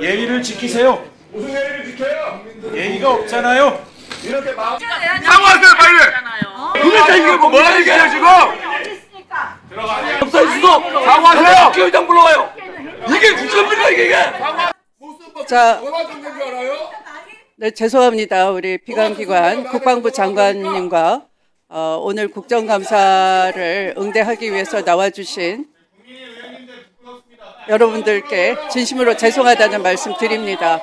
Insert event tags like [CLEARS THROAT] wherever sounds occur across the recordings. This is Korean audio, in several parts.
예의를 지키세요. 무슨 예의를 지켜요? 예의가 없잖아요. 이렇게 마음 사과하세요 빨리. 그러니까 이게 뭐 뭐야 이게 지금 없어 있어 사과하세요 국회의장 불러와요 이게 국정입니까 이게 이게 자? 네, 죄송합니다. 우리 비관기관 국방부 장관님과 어, 오늘 국정감사를 응대하기 위해서 나와주신 여러분들께 진심으로 죄송하다는 말씀 드립니다.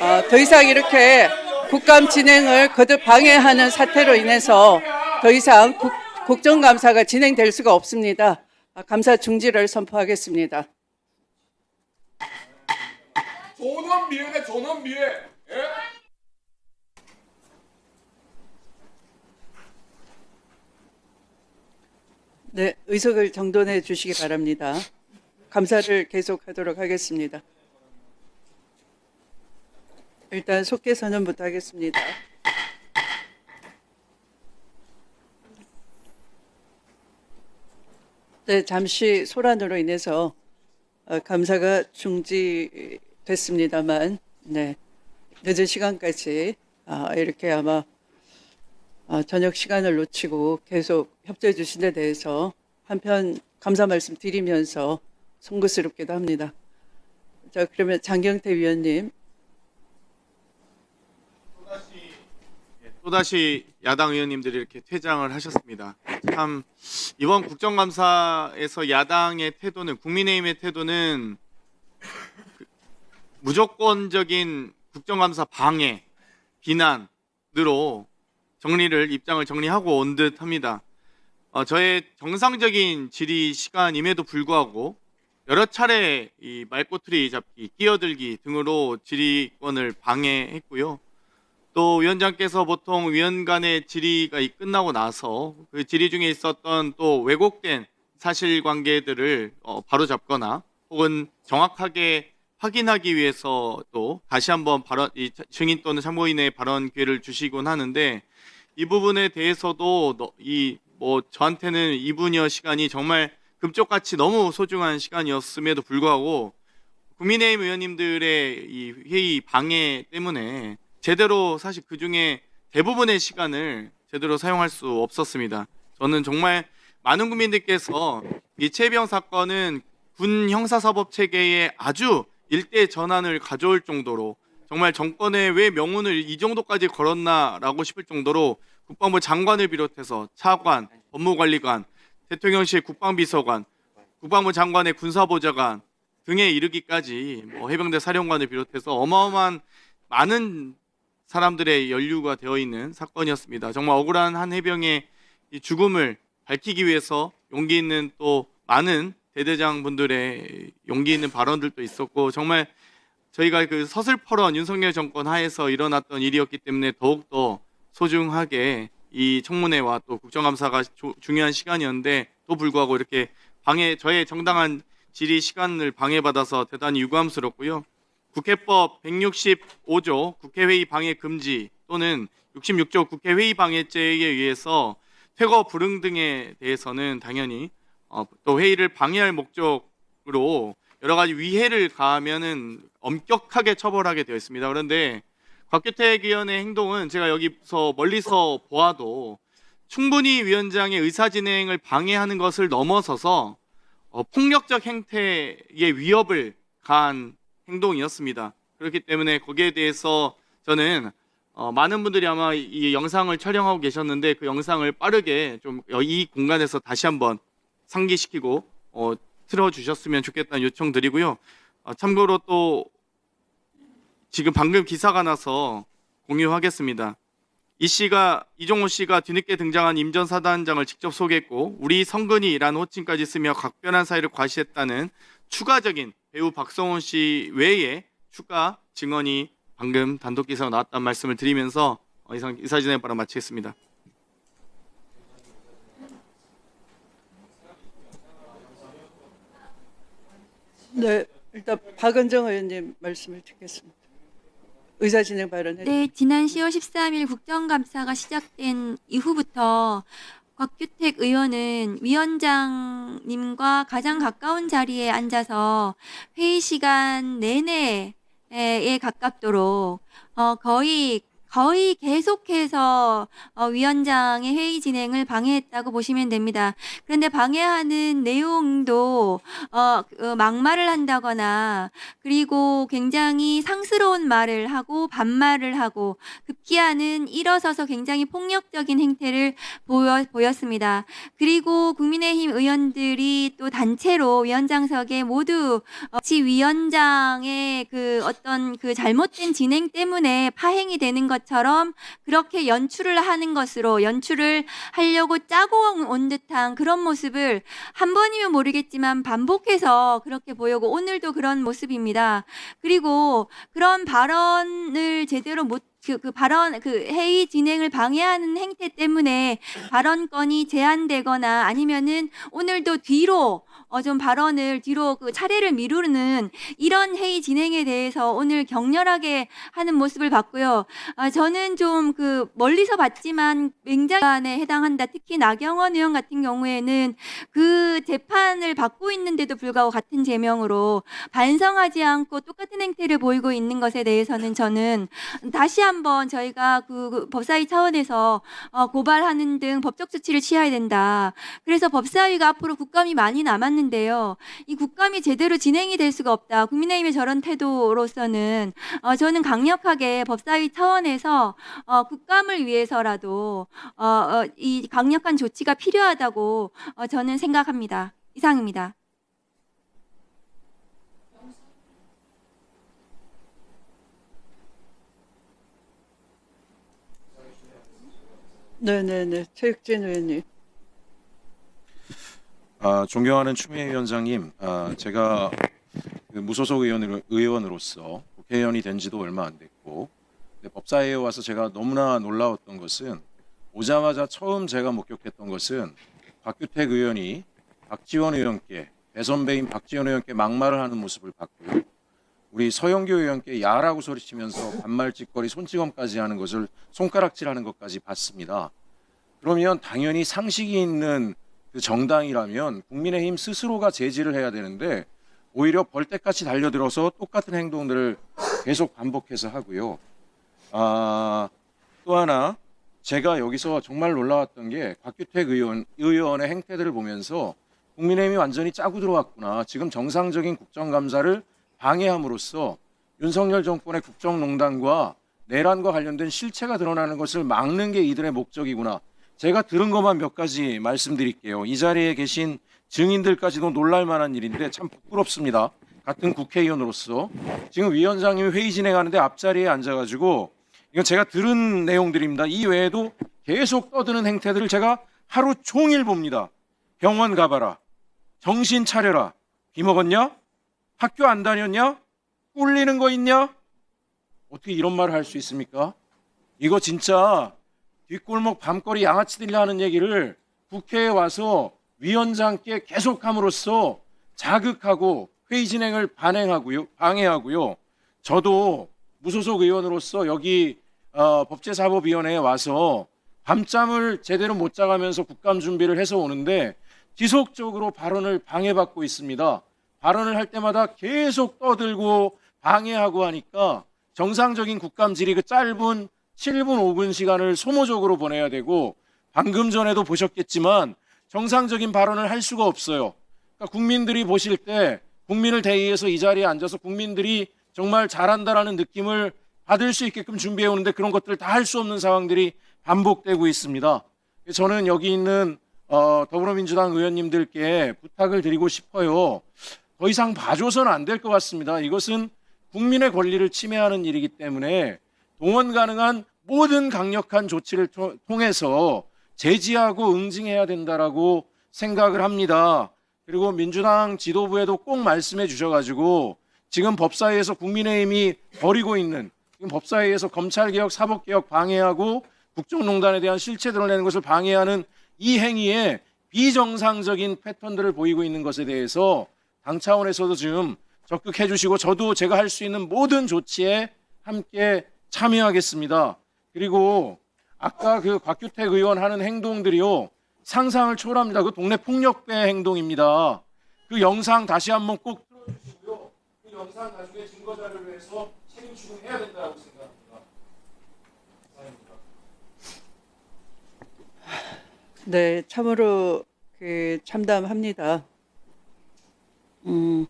어, 더 이상 이렇게 국감 진행을 거듭 방해하는 사태로 인해서 더 이상 국, 국정감사가 진행될 수가 없습니다. 아, 감사 중지를 선포하겠습니다. 존엄 미해네 존엄 미해. 예? 네, 의석을 정돈해 주시기 바랍니다. 감사를 계속하도록 하겠습니다. 일단 속개 선언부터 하겠습니다. 네, 잠시 소란으로 인해서 어, 감사가 중지됐습니다만, 네, 늦은 시간까지 아, 이렇게 아마 어, 저녁 시간을 놓치고 계속 협조해 주신 데 대해서 한편 감사 말씀 드리면서 송구스럽기도 합니다. 자, 그러면 장경태 위원님. 또다시 야당 의원님들이 이렇게 퇴장을 하셨습니다. 참 이번 국정감사에서 야당의 태도는 국민의힘의 태도는 그 무조건적인 국정감사 방해, 비난으로 정리를 입장을 정리하고 온 듯합니다. 어, 저의 정상적인 질의 시간임에도 불구하고 여러 차례 이 말꼬투리 잡기, 끼어들기 등으로 질의권을 방해했고요. 또 위원장께서 보통 위원 간의 질의가 이- 끝나고 나서 그 질의 중에 있었던 또 왜곡된 사실관계들을 어, 바로잡거나 혹은 정확하게 확인하기 위해서 또 다시 한번 발언 이 증인 또는 참고인의 발언 기회를 주시곤 하는데 이 부분에 대해서도 이 뭐 저한테는 2분여 시간이 정말 금쪽같이 너무 소중한 시간이었음에도 불구하고 국민의힘 의원님들의 이 회의 방해 때문에 제대로 사실 그 중에 대부분의 시간을 제대로 사용할 수 없었습니다. 저는 정말 많은 국민들께서 이 최병 사건은 군 형사사법 체계에 아주 일대 전환을 가져올 정도로 정말 정권에 왜 명운을 이 정도까지 걸었나라고 싶을 정도로 국방부 장관을 비롯해서 차관, 법무관리관, 대통령실 국방비서관, 국방부 장관의 군사보좌관 등에 이르기까지 뭐 해병대 사령관을 비롯해서 어마어마한 많은 사람들의 연루가 되어 있는 사건이었습니다. 정말 억울한 한 해병의 이 죽음을 밝히기 위해서 용기 있는 또 많은 대대장 분들의 용기 있는 발언들도 있었고 정말 저희가 그 서슬퍼런 윤석열 정권 하에서 일어났던 일이었기 때문에 더욱더 소중하게 이 청문회와 또 국정감사가 조- 중요한 시간이었는데 또 불구하고 이렇게 방해 저의 정당한 질의 시간을 방해받아서 대단히 유감스럽고요. 국회법 165조 국회회의 방해 금지 또는 66조 국회회의 방해죄에 의해서 퇴거 불응 등에 대해서는 당연히 어, 또 회의를 방해할 목적으로 여러 가지 위해를 가하면은 엄격하게 처벌하게 되어 있습니다. 그런데 곽규택 의원의 행동은 제가 여기서 멀리서 보아도 충분히 위원장의 의사 진행을 방해하는 것을 넘어서서 어, 폭력적 행태의 위협을 가한 행동이었습니다. 그렇기 때문에 거기에 대해서 저는 어, 많은 분들이 아마 이- 이 영상을 촬영하고 계셨는데 그 영상을 빠르게 좀 이 공간에서 다시 한번 상기시키고 어, 틀어주셨으면 좋겠다는 요청 드리고요. 어, 참고로 또 지금 방금 기사가 나서 공유하겠습니다. 이 씨가 이종호 씨가 뒤늦게 등장한 임전 사단장을 직접 소개했고 우리 성근이라는 호칭까지 쓰며 각별한 사이를 과시했다는 추가적인 배우 박성훈 씨 외에 추가 증언이 방금 단독 기사로 나왔다는 말씀을 드리면서 어, 이상 이사진의 바로 마치겠습니다. 네, 일단 박은정 의원님 말씀을 듣겠습니다. 의사 진행 발언해 네, 지난 10월 13일 국정감사가 시작된 이후부터 곽규택 의원은 위원장님과 가장 가까운 자리에 앉아서 회의 시간 내내 에 가깝도록 어, 거의 거의 계속해서 어, 위원장의 회의 진행을 방해했다고 보시면 됩니다. 그런데 방해하는 내용도 어, 그, 막말을 한다거나 그리고 굉장히 상스러운 말을 하고 반말을 하고 급기야는 일어서서 굉장히 폭력적인 행태를 보였습니다. 그리고 국민의힘 의원들이 또 단체로 위원장석에 모두 어, 지 위원장의 그 어떤 그 잘못된 진행 때문에 파행이 되는 것 처럼 그렇게 연출을 하는 것으로 연출을 하려고 짜고 온 듯한 그런 모습을 한 번이면 모르겠지만 반복해서 그렇게 보이고 오늘도 그런 모습입니다. 그리고 그런 발언을 제대로 못 그, 그 발언 그 회의 진행을 방해하는 행태 때문에 발언권이 제한되거나 아니면은 오늘도 뒤로 어 좀 발언을 뒤로 그 차례를 미루는 이런 회의 진행에 대해서 오늘 격렬하게 하는 모습을 봤고요. 아 저는 좀 그 멀리서 봤지만 맹장에 해당한다. 특히 나경원 의원 같은 경우에는 그 재판을 받고 있는데도 불구하고 같은 제명으로 반성하지 않고 똑같은 행태를 보이고 있는 것에 대해서는 저는 다시 한번 저희가 그, 그 법사위 차원에서 어, 고발하는 등 법적 조치를 취해야 된다. 그래서 법사위가 앞으로 국감이 많이 남았는데요. 이 국감이 제대로 진행이 될 수가 없다. 국민의힘의 저런 태도로서는 어, 저는 강력하게 법사위 차원에서 어, 국감을 위해서라도 어, 어, 이 강력한 조치가 필요하다고 어, 저는 생각합니다. 이상입니다. 네네네. 최익진 의원님. 아, 존경하는 추미애 위원장님, 아, 제가 그 무소속 의원으로, 의원으로서 국회의원이 된 지도 얼마 안 됐고 법사위에 와서 제가 너무나 놀라웠던 것은 오자마자 처음 제가 목격했던 것은 박규택 의원이 박지원 의원께 배선배인 박지원 의원께 막말을 하는 모습을 봤고요. 우리 서영교 의원께 야라고 소리치면서 반말짓거리 손찌검까지 하는 것을 손가락질하는 것까지 봤습니다. 그러면 당연히 상식이 있는 그 정당이라면 국민의힘 스스로가 제지를 해야 되는데 오히려 벌떼같이 달려들어서 똑같은 행동들을 계속 반복해서 하고요. 아, 또 하나 제가 여기서 정말 놀라웠던 게 박규택 의원 의원의 행태들을 보면서 국민의힘이 완전히 짜고 들어왔구나. 지금 정상적인 국정감사를 방해함으로써 윤석열 정권의 국정농단과 내란과 관련된 실체가 드러나는 것을 막는 게 이들의 목적이구나. 제가 들은 것만 몇 가지 말씀드릴게요. 이 자리에 계신 증인들까지도 놀랄 만한 일인데 참 부끄럽습니다. 같은 국회의원으로서 지금 위원장님이 회의 진행하는데 앞자리에 앉아가지고 이건 제가 들은 내용들입니다. 이 외에도 계속 떠드는 행태들을 제가 하루 종일 봅니다. 병원 가봐라. 정신 차려라. 비 먹었냐? 학교 안 다녔냐? 꿀리는 거 있냐? 어떻게 이런 말을 할 수 있습니까? 이거 진짜 뒷골목 밤거리 양아치들이 하는 얘기를 국회에 와서 위원장께 계속함으로써 자극하고 회의 진행을 반행하고요, 방해하고요. 저도 무소속 의원으로서 여기 어, 법제사법위원회에 와서 밤잠을 제대로 못 자가면서 국감 준비를 해서 오는데 지속적으로 발언을 방해받고 있습니다. 발언을 할 때마다 계속 떠들고 방해하고 하니까 정상적인 국감 질의 그 짧은 7분 5분 시간을 소모적으로 보내야 되고 방금 전에도 보셨겠지만 정상적인 발언을 할 수가 없어요. 그러니까 국민들이 보실 때 국민을 대의해서 이 자리에 앉아서 국민들이 정말 잘한다라는 느낌을 받을 수 있게끔 준비해 오는데 그런 것들을 다 할 수 없는 상황들이 반복되고 있습니다. 저는 여기 있는 어, 더불어민주당 의원님들께 부탁을 드리고 싶어요. 더 이상 봐줘서는 안 될 것 같습니다. 이것은 국민의 권리를 침해하는 일이기 때문에 동원 가능한 모든 강력한 조치를 토- 통해서 제지하고 응징해야 된다라고 생각을 합니다. 그리고 민주당 지도부에도 꼭 말씀해 주셔가지고 지금 법사위에서 국민의힘이 벌이고 있는 지금 법사위에서 검찰개혁, 사법개혁 방해하고 국정농단에 대한 실체 드러내는 것을 방해하는 이 행위에 비정상적인 패턴들을 보이고 있는 것에 대해서 당 차원에서도 지금 적극해 주시고 저도 제가 할 수 있는 모든 조치에 함께 참여하겠습니다. 그리고 아까 그 곽규택 의원 하는 행동들이요 상상을 초월합니다. 그 동네 폭력배 행동입니다. 그 영상 다시 한번 꼭 틀어주시고요. 그 영상 나중에 증거 자료로 해서 책임 추궁해야 된다고 생각합니다. 네, 참으로 그 참담합니다. 음,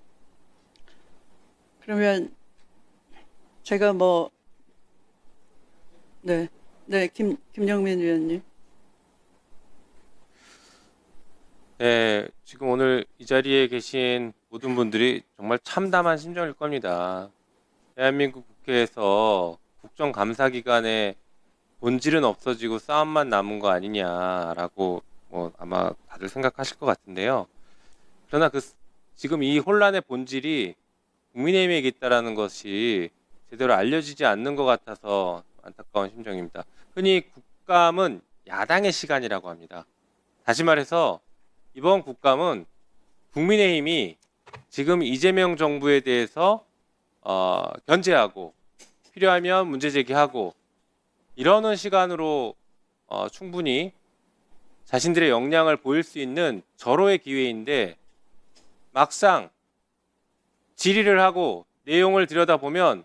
그러면 제가 뭐, 네, 네, 김, 김영민 위원님. 네, 지금 오늘 이 자리에 계신 모든 분들이 정말 참담한 심정일 겁니다. 대한민국 국회에서 국정감사기관에 본질은 없어지고 싸움만 남은 거 아니냐라고 뭐 아마 다들 생각하실 것 같은데요. 그러나 그 지금 이 혼란의 본질이 국민의힘에게 있다라는 것이 제대로 알려지지 않는 것 같아서 안타까운 심정입니다. 흔히 국감은 야당의 시간이라고 합니다. 다시 말해서 이번 국감은 국민의힘이 지금 이재명 정부에 대해서 어, 견제하고 필요하면 문제 제기하고 이러는 시간으로 어, 충분히 자신들의 역량을 보일 수 있는 절호의 기회인데 막상 질의를 하고 내용을 들여다보면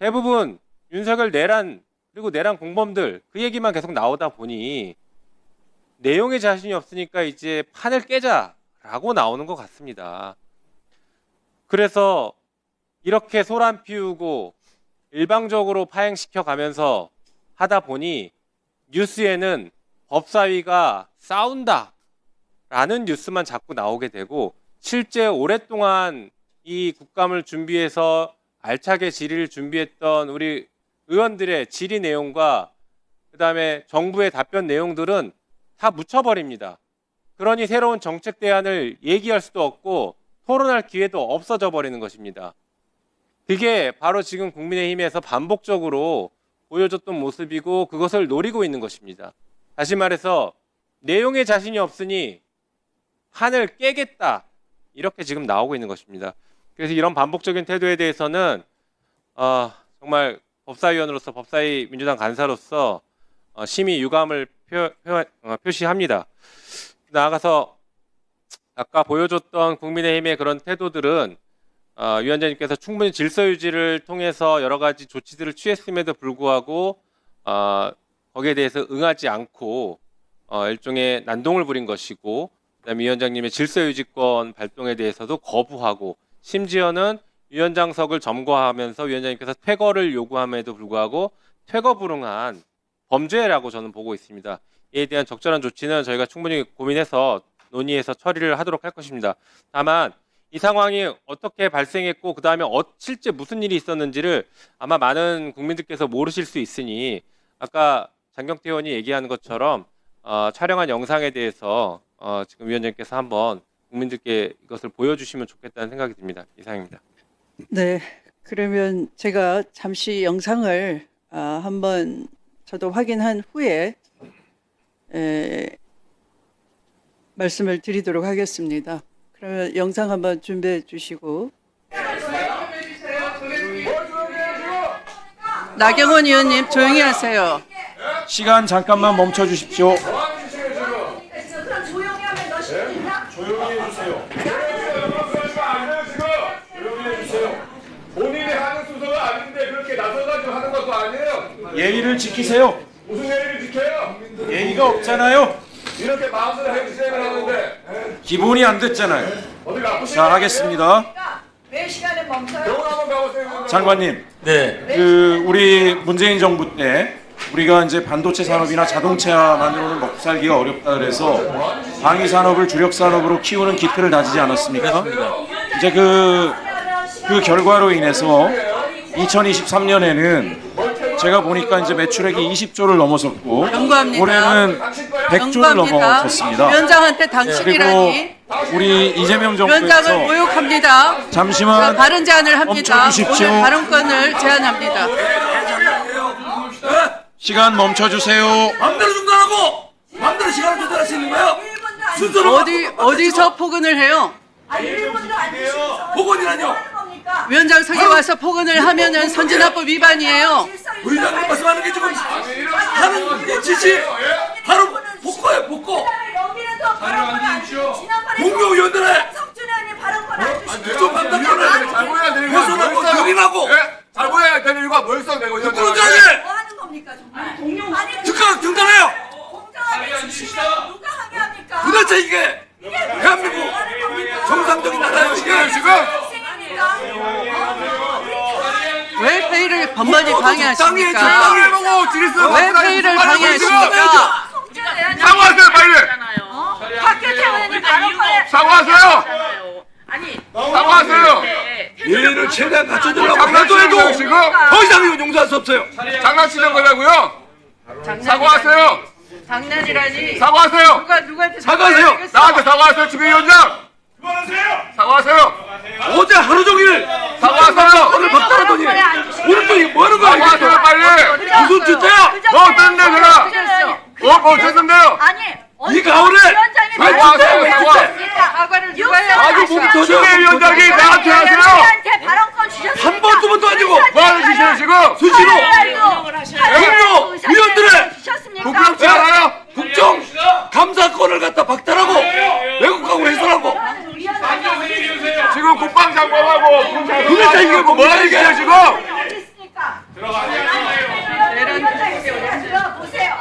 대부분 윤석열 내란 그리고 내란 공범들 그 얘기만 계속 나오다 보니 내용에 자신이 없으니까 이제 판을 깨자라고 나오는 것 같습니다. 그래서 이렇게 소란 피우고 일방적으로 파행시켜 가면서 하다 보니 뉴스에는 법사위가 싸운다 라는 뉴스만 자꾸 나오게 되고 실제 오랫동안 이 국감을 준비해서 알차게 질의를 준비했던 우리 의원들의 질의 내용과 그다음에 정부의 답변 내용들은 다 묻혀버립니다. 그러니 새로운 정책 대안을 얘기할 수도 없고 토론할 기회도 없어져 버리는 것입니다. 그게 바로 지금 국민의힘에서 반복적으로 보여줬던 모습이고 그것을 노리고 있는 것입니다. 다시 말해서 내용에 자신이 없으니 판을 깨겠다 이렇게 지금 나오고 있는 것입니다. 그래서 이런 반복적인 태도에 대해서는 어, 정말 법사위원으로서 법사위 민주당 간사로서 어, 심히 유감을 표, 표, 어, 표시합니다. 나아가서 아까 보여줬던 국민의힘의 그런 태도들은 어, 위원장님께서 충분히 질서 유지를 통해서 여러 가지 조치들을 취했음에도 불구하고 어, 거기에 대해서 응하지 않고 어, 일종의 난동을 부린 것이고 그다음에 위원장님의 질서 유지권 발동에 대해서도 거부하고 심지어는 위원장석을 점거하면서 위원장님께서 퇴거를 요구함에도 불구하고 퇴거 불응한 범죄라고 저는 보고 있습니다. 이에 대한 적절한 조치는 저희가 충분히 고민해서 논의해서 처리를 하도록 할 것입니다. 다만 이 상황이 어떻게 발생했고 그 다음에 어, 실제 무슨 일이 있었는지를 아마 많은 국민들께서 모르실 수 있으니 아까 장경태 의원이 얘기하는 것처럼 어, 촬영한 영상에 대해서 어, 지금 위원장님께서 한번 국민들께 이것을 보여주시면 좋겠다는 생각이 듭니다. 이상입니다. 네, 그러면 제가 잠시 영상을 아, 한번 저도 확인한 후에 에, 말씀을 드리도록 하겠습니다. 그러면 영상 한번 준비해 주시고 나경원 의원님 조용히 하세요. 시간 잠깐만 멈춰 주십시오. 그럼 조용히 하면 너 시키냐? 조용히 해주세요. 아니에요 지금. 조용히 해주세요. 본인이 하는 순서가 아닌데 그렇게 나서가지고 하는 것도 아니에요. 예의를 지키세요. 무슨 예의를 지켜요? 예의가 없잖아요. 이렇게 마음대로 해주세요 하는데 기본이 안 됐잖아요. 어디가? 자 하겠습니다. 그러니까 왜 시간을 멈춰요? 병원 한번 가보세요. 장관님, 네. 그 우리 문재인 정부 때 우리가 이제 반도체 산업이나 자동차만으로는 먹고 살기가 어렵다 그래서 방위 산업을 주력 산업으로 키우는 기틀을 다지지 않았습니까? 이제 그, 그 결과로 인해서 2023년에는 제가 보니까 이제 매출액이 20조를 넘어섰고 경고합니다. 올해는 100조를 경고합니다. 넘어섰습니다. 위원장한테 그리고 당신이라니 우리 이재명 위원장을 정부에서 모욕합니다. 자, 잠시만 발언 제한을 합니다. 멈춰주십시오. 오늘 발언권을 제한합니다. 시간 멈춰 주세요. 마음대로 중단하고 마음대로 시간을 조절할 수 있는 거예요. 순서로 어디 어디서 포근을 해요? 아, 1분도 안 주셔서 복원이라뇨. 하는 겁니까? 위원장 석에 와서 포근을 하면은 선진화법 위반이에요. 부의장님 말씀하는 게 지금 하는 이 지시 바로 복고예요 복고. 의원님 발언권 좀 감당하라. 잘 보여야 되는 거 훼손하고 유린하고 예? 잘 보여야 되는 이유가 내가 위원장한테. 부끄러운지 뭐 하는 겁니까 정말? 공룡 아니 즉각 중단해요. 공정하게 주시면 누가 항의합니까? 도대체 이게 이게 대한민국 뭐 하는 겁니까? 정상적인 나라예요 이게 지금 학생입니까? 적당히 방해하십니까? 적당히 해보고 지리스 왜 회의를 방해하십니까? 사과하세요 빨리. 박규태 의원님 바로 꺼내. 사과하세요. 아니 사과하세요. 예의를 최대한 갖춰주려고 장난치는 거예요 해도 지금? 더 이상 이건 용서할 수 없어요. 장난치는 거냐고요? 사과하세요. 장난이라니 사과하세요. 누가 누구한테 사과하세요. 나한테 사과하세요 주민위원장. 사과하세요. 어제 하루 종일 사과하세요. 오늘 박탈하더니 오늘 또 이게 뭐 하는 거야 사과하세요 빨리. 무슨 짓이야? 뭐 어땠는데 제가? 어, 뭐? 아니 이 가을에 왜 사과하세요, 사과. 사과를 누가 아주 목이 터져. 네, 주민위원장이 나한테 하세요. 한번두 번도 아니고 뭐 하는 짓이에요 지금? 수시로 국료 위원들의 주셨습니까? 부끄럽지 않아요? 국정 감사권을 갖다 박탈하고 왜곡하고 훼손하고 지금 국방장관하고 도대체 이게 뭐 뭡니까 하는 이게 짓이에요 지금? 어디 있습니까? 보세요.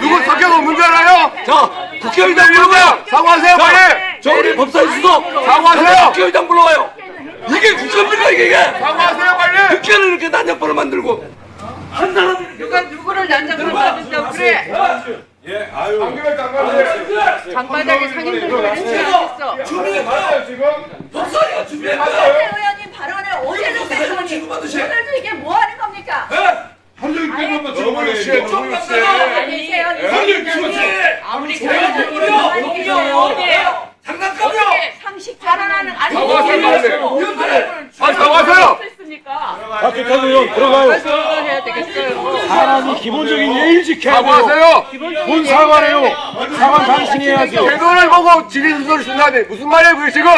누구 성격 없는 줄 알아요? 자 국회의장 불러봐요 사과하세요 빨리. 저 우리 법사위 수석 사과하세요. 국회의장 불러와요. 이게 국정입니까 이게 이게? 사과하세요 빨리. 국회를 이렇게 난장판을 만들고 한 사람이 누가 누구를 난장판 만든다고 그래 안경을 장관님. 장바닥에 상인들도 이렇게 하겠어 준비해 봐요 맞아요 지금? 법사위가 준비해 봐요 박규태 의원님 발언을 어제도 뺐더니 취급받으세요. 오늘도 이게 뭐 하는 겁니까? 너무 유치해 너무 유치해. 아니세요. 아무리 어디에요? 장난감이요 상식 발언하는 아니 사과하세요 빨리. 위원들의 아 사과하세요. 했습니까 해야 되겠어요. 사람이 기본적인 예의를 지켜야 돼요. 사과하세요. 뭔 사과래요? 사과 당신이 해야죠. 개도를 보고 지리 순서를 쓴다니 무슨 말이에요 그게 지금?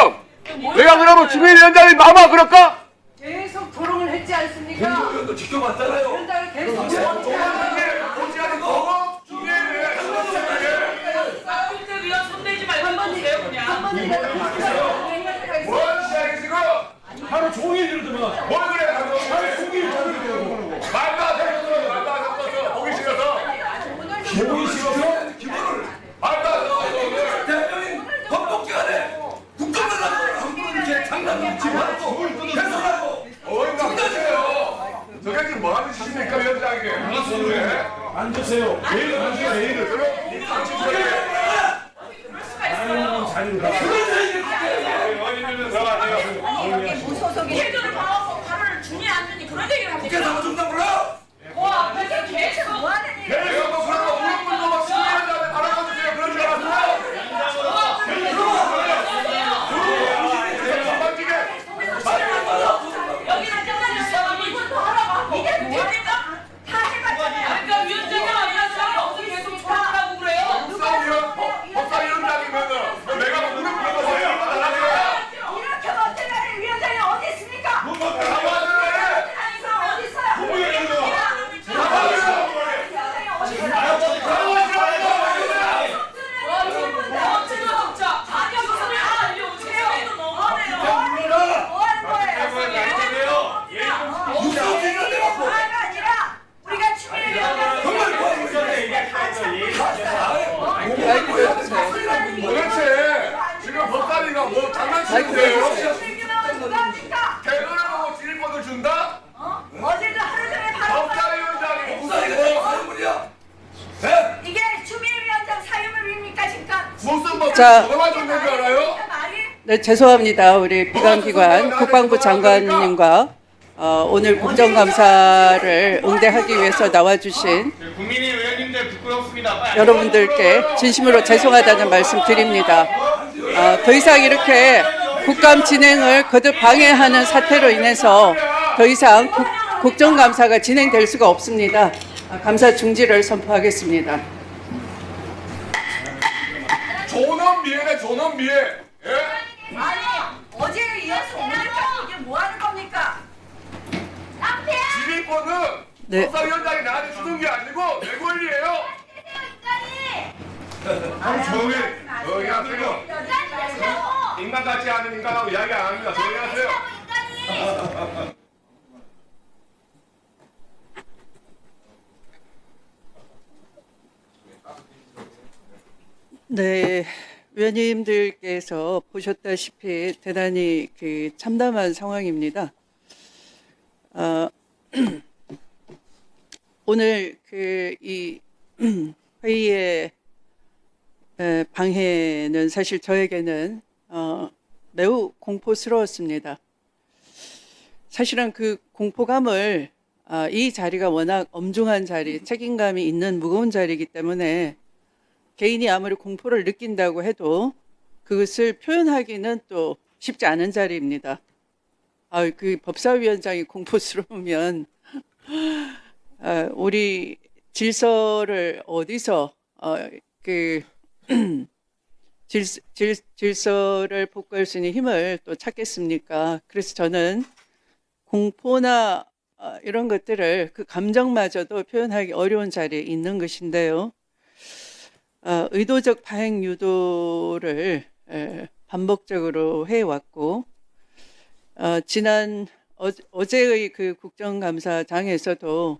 내가 그러면 주민위원장이 마마 그럴까? 계속 토론을 했지 않습니까? 행정위원도 지켜봤잖아요 계속 손대지 말고 보세요 그냥 뭔 시작이 지금? 하루 종일 들으더만. 뭘 그래 하루 종일 말도 안 되는 소리 말도 안 되는 소리 보기 싫어서. 기본이 싫어서? 기본을. 말도 안 되는 소리 대한민국 헌법기관에 국정을 함부로 이렇게 장난감 집어하고 훼손하고 어이가 없으세요. 저게 지금 뭐 하는 짓입니까 위원장이 네? 앉으세요. 내일 앉으세요. 내일을. 여기 무소속이 제대로 봐서 발언을 주니 안 주니 그런 얘기를 합니까 국회사고 중단 불러요 와 계속 뭐 하는 일이에요? 내가 뭐 그런 거 우리 분도 막 주민위원장한테 바라봐주세요 그런 줄 알았어요 건방지게 여기 앉아서 이분도 하라고 이게 뭡니까 다 해봤잖아요. 그러니까 위원장이 위원장이 어떻게 계속 저러라고 그래요 법사위원 법사위원장이면은 내가 뭐 무릎 꿇고 서요 이렇게 멋진 날에 위원장이 어디 있습니까? 사과하세요 아니 어디 있어요? 위원장이 어디 있어요? 뭐 하는 거예요? 무소속이가 돼갖고 다가 아니라 우리가 주민위원장 정말 뭐 도대체 지금 법사위가 뭐 장난치는데요? 주민위원장 누가 합니까? 개그를 보고 지휘권을 준다? 어? 어제도 하루 종일 바로 법사위원장이 법사위가 무슨 뭐 뭐 하는 분이야 네? 이게 주민위원장 사유물입니까 지금? 무슨 뭐 자. 말이 네, 죄송합니다. 우리 비관기관 국방부 장관님과 어, 오늘 국정감사를 응대하기 위해서 나와주신 부끄럽습니다. 여러분들께 진심으로 죄송하다는 말씀 드립니다. 어, 더 이상 이렇게 국감 진행을 거듭 방해하는 사태로 인해서 더 이상 국, 국정감사가 진행될 수가 없습니다. 아, 감사 중지를 선포하겠습니다. 미애네 존엄 미애 예? 아니 어제에 이어서 오늘까지 이게 뭐 하는 겁니까? 낭패야! 지휘권은 네. 법사위원장이 나한테 주는 게 아니고 내 권리예요 인간이! 하루 종일 여기 하세요 되시라고! 인간 같지 않은 인간하고 이야기 안 합니다. 조용히 하세요. 인간이 네, 위원님들께서 보셨다시피 대단히 그 참담한 상황입니다. 어, [CLEARS THROAT] 오늘 그 이 [CLEARS THROAT] 회의의 에, 방해는 사실 저에게는 어, 매우 공포스러웠습니다. 사실은 그 공포감을 아, 이 자리가 워낙 엄중한 자리, 책임감이 있는 무거운 자리이기 때문에 개인이 아무리 공포를 느낀다고 해도 그것을 표현하기는 또 쉽지 않은 자리입니다. 아, 그 법사위원장이 공포스러우면 아, 우리 질서를 어디서 어, 그 [CLEARS THROAT] 질, 질, 질서를 복구할 수 있는 힘을 또 찾겠습니까? 그래서 저는 공포나 어, 이런 것들을 그 감정마저도 표현하기 어려운 자리에 있는 것인데요. 어, 의도적 파행 유도를 에, 반복적으로 해왔고 어, 지난 어, 어제의 그 국정감사장에서도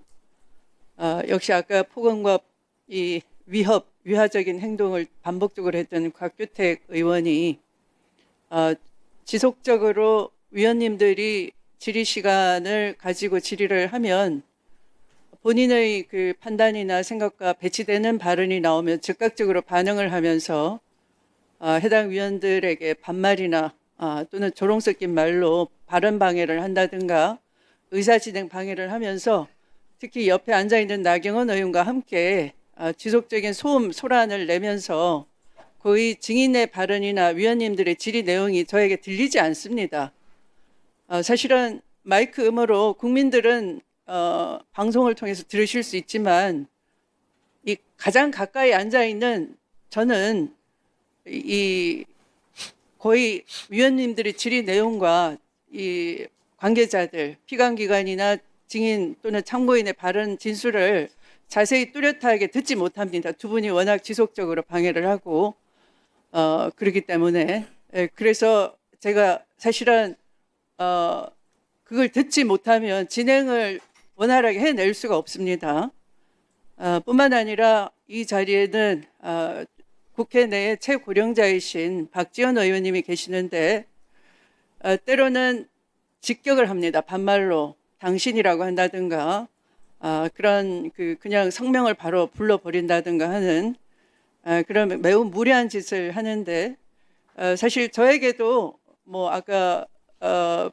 어, 역시 아까 폭언과 이 위협 위화적인 행동을 반복적으로 했던 곽규택 의원이 어, 지속적으로 위원님들이 질의 시간을 가지고 질의를 하면 본인의 그 판단이나 생각과 배치되는 발언이 나오면 즉각적으로 반응을 하면서 어, 해당 위원들에게 반말이나 아, 또는 조롱 섞인 말로 발언 방해를 한다든가 의사 진행 방해를 하면서 특히 옆에 앉아 있는 나경원 의원과 함께 아, 지속적인 소음 소란을 내면서 거의 증인의 발언이나 위원님들의 질의 내용이 저에게 들리지 않습니다. 어, 사실은 마이크 음으로 국민들은 어, 방송을 통해서 들으실 수 있지만 이 가장 가까이 앉아 있는 저는 이 거의 위원님들의 질의 내용과 이 관계자들, 피감기관이나 증인 또는 참고인의 발언 진술을 자세히 뚜렷하게 듣지 못합니다. 두 분이 워낙 지속적으로 방해를 하고 어, 그렇기 때문에 예, 그래서 제가 사실은 어, 그걸 듣지 못하면 진행을 원활하게 해낼 수가 없습니다. 어, 뿐만 아니라 이 자리에는 어, 국회 내에 최고령자이신 박지원 의원님이 계시는데 어, 때로는 직격을 합니다. 반말로 당신이라고 한다든가 아, 그런 그 그냥 성명을 바로 불러버린다든가 하는 아, 그런 매우 무례한 짓을 하는데 어, 사실 저에게도 뭐 아까 어,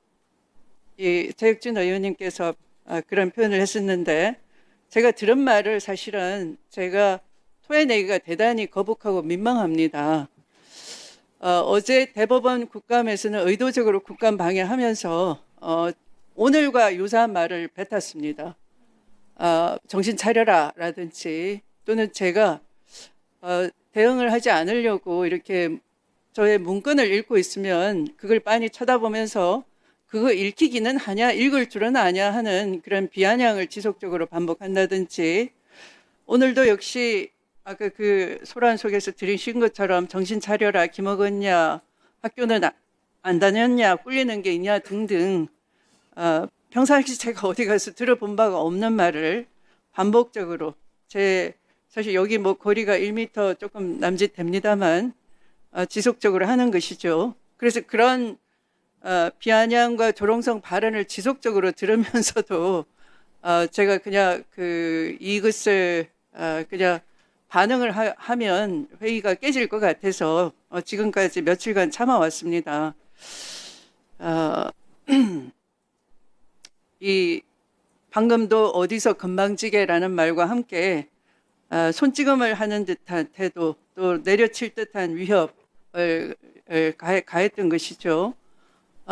이 최혁진 의원님께서 아, 그런 표현을 했었는데 제가 들은 말을 사실은 제가 토해내기가 대단히 거북하고 민망합니다. 어, 어제 대법원 국감에서는 의도적으로 국감 방해하면서 어, 오늘과 유사한 말을 뱉었습니다. 어, 정신 차려라 라든지 또는 제가 어, 대응을 하지 않으려고 이렇게 저의 문건을 읽고 있으면 그걸 빤히 쳐다보면서 그거 읽히기는 하냐 읽을 줄은 아냐 하는 그런 비아냥을 지속적으로 반복한다든지 오늘도 역시 아까 그 소란 속에서 들으신 것처럼 정신 차려라 김어건냐 학교는 아- 안 다녔냐 꿀리는 게 있냐 등등 어, 평상시 제가 어디 가서 들어본 바가 없는 말을 반복적으로 제 사실 여기 뭐 거리가 1m 조금 남짓 됩니다만 어, 지속적으로 하는 것이죠. 그래서 그런 어, 비아냥과 조롱성 발언을 지속적으로 들으면서도 어, 제가 그냥 그 이것을 어, 그냥 반응을 하, 하면 회의가 깨질 것 같아서 어, 지금까지 며칠간 참아왔습니다. 어, [CLEARS THROAT] 이 방금도 어디서 건방지게라는 말과 함께 아, 손찌검을 하는 듯한 태도 또 내려칠 듯한 위협을 가했던 것이죠.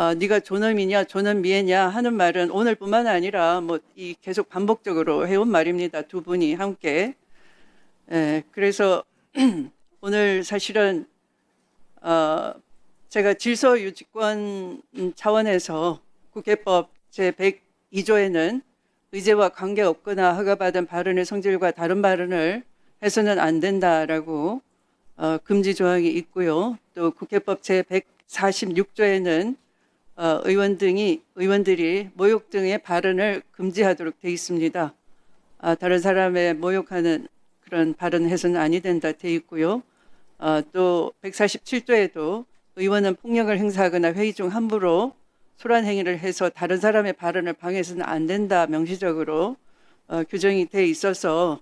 아, 네가 존엄이냐 존엄미애냐 하는 말은 오늘뿐만 아니라 뭐 이 계속 반복적으로 해온 말입니다. 두 분이 함께. 예, 그래서 [CLEARS THROAT] 오늘 사실은 어, 제가 질서 유지권 차원에서 국회법 제 102조에는 의제와 관계없거나 허가받은 발언의 성질과 다른 발언을 해서는 안 된다라고 어, 금지 조항이 있고요. 또 국회법 제 146조에는 어, 의원 등이 의원들이 모욕 등의 발언을 금지하도록 돼 있습니다. 아, 다른 사람의 모욕하는 그런 발언해서는 아니 된다 돼 있고요. 어, 또 147조에도 의원은 폭력을 행사하거나 회의 중 함부로 소란 행위를 해서 다른 사람의 발언을 방해해서는 안 된다 명시적으로 어, 규정이 돼 있어서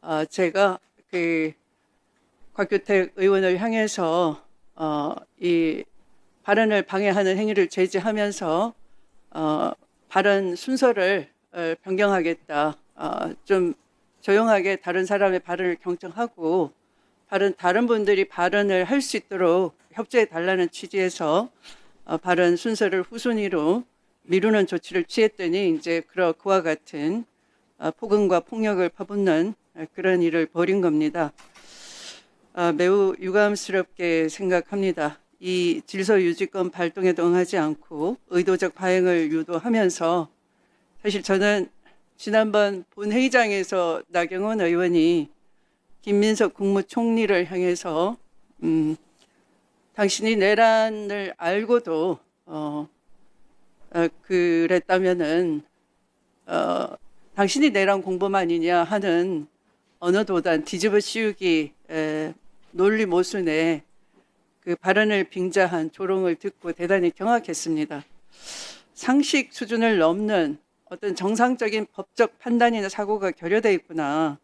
어, 제가 그 곽규택 의원을 향해서 어, 이 발언을 방해하는 행위를 제지하면서 어, 발언 순서를 어, 변경하겠다. 어, 좀 조용하게 다른 사람의 발언을 경청하고 다른 다른 분들이 발언을 할 수 있도록 협조해 달라는 취지에서 어, 발언 순서를 후순위로 미루는 조치를 취했더니 이제 그러 그와 같은 어, 폭언과 폭력을 퍼붓는 어, 그런 일을 벌인 겁니다. 아, 매우 유감스럽게 생각합니다. 이 질서 유지권 발동에도 응하지 않고 의도적 파행을 유도하면서 사실 저는 지난번 본회의장에서 나경원 의원이 김민석 국무총리를 향해서 음, 당신이 내란을 알고도 어, 어, 그랬다면은 어, 당신이 내란 공범아니냐 하는 언어 도단 뒤집어 씌우기 에, 논리 모순에 그 발언을 빙자한 조롱을 듣고 대단히 경악했습니다. 상식 수준을 넘는 어떤 정상적인 법적 판단이나 사고가 결여돼 있구나.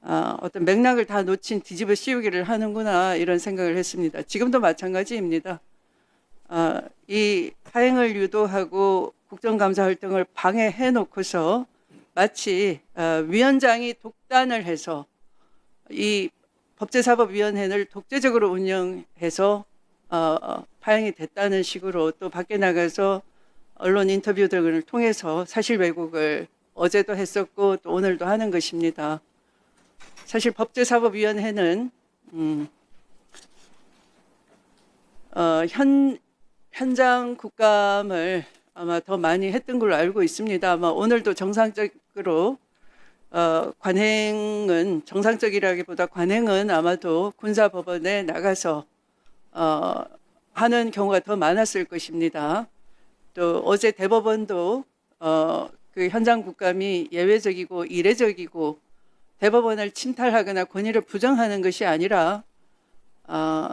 아, 어떤 맥락을 다 놓친 뒤집어 씌우기를 하는구나 이런 생각을 했습니다. 지금도 마찬가지입니다. 아, 이 파행을 유도하고 국정감사 활동을 방해해 놓고서 마치 아, 위원장이 독단을 해서 이 법제사법위원회를 독재적으로 운영해서 어, 어, 파행이 됐다는 식으로 또 밖에 나가서 언론 인터뷰 등을 통해서 사실 왜곡을 어제도 했었고 또 오늘도 하는 것입니다. 사실 법제사법위원회는 음, 어, 현 현장 국감을 아마 더 많이 했던 걸로 알고 있습니다. 아마 오늘도 정상적으로 어, 관행은 정상적이라기보다 관행은 아마도 군사법원에 나가서 어, 하는 경우가 더 많았을 것입니다. 또 어제 대법원도 어, 그 현장 국감이 예외적이고 이례적이고 대법원을 침탈하거나 권위를 부정하는 것이 아니라 어,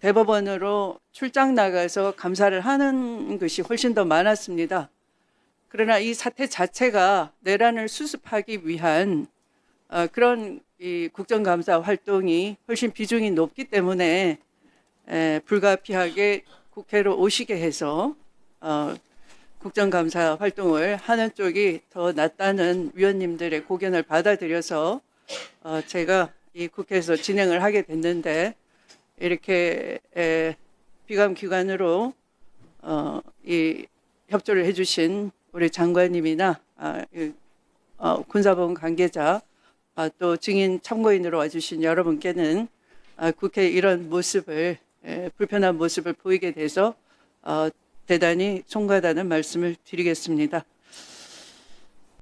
대법원으로 출장 나가서 감사를 하는 것이 훨씬 더 많았습니다. 그러나 이 사태 자체가 내란을 수습하기 위한 어, 그런 이 국정감사 활동이 훨씬 비중이 높기 때문에 에, 불가피하게 국회로 오시게 해서 어, 국정감사 활동을 하는 쪽이 더 낫다는 위원님들의 고견을 받아들여서 어, 제가 이 국회에서 진행을 하게 됐는데 이렇게 에, 비감 기관으로 어, 이 협조를 해주신 우리 장관님이나 아, 이, 어, 군사법원 관계자 아, 또 증인 참고인으로 와주신 여러분께는 아, 국회 이런 모습을 에, 불편한 모습을 보이게 돼서 어, 대단히 송가다는 말씀을 드리겠습니다.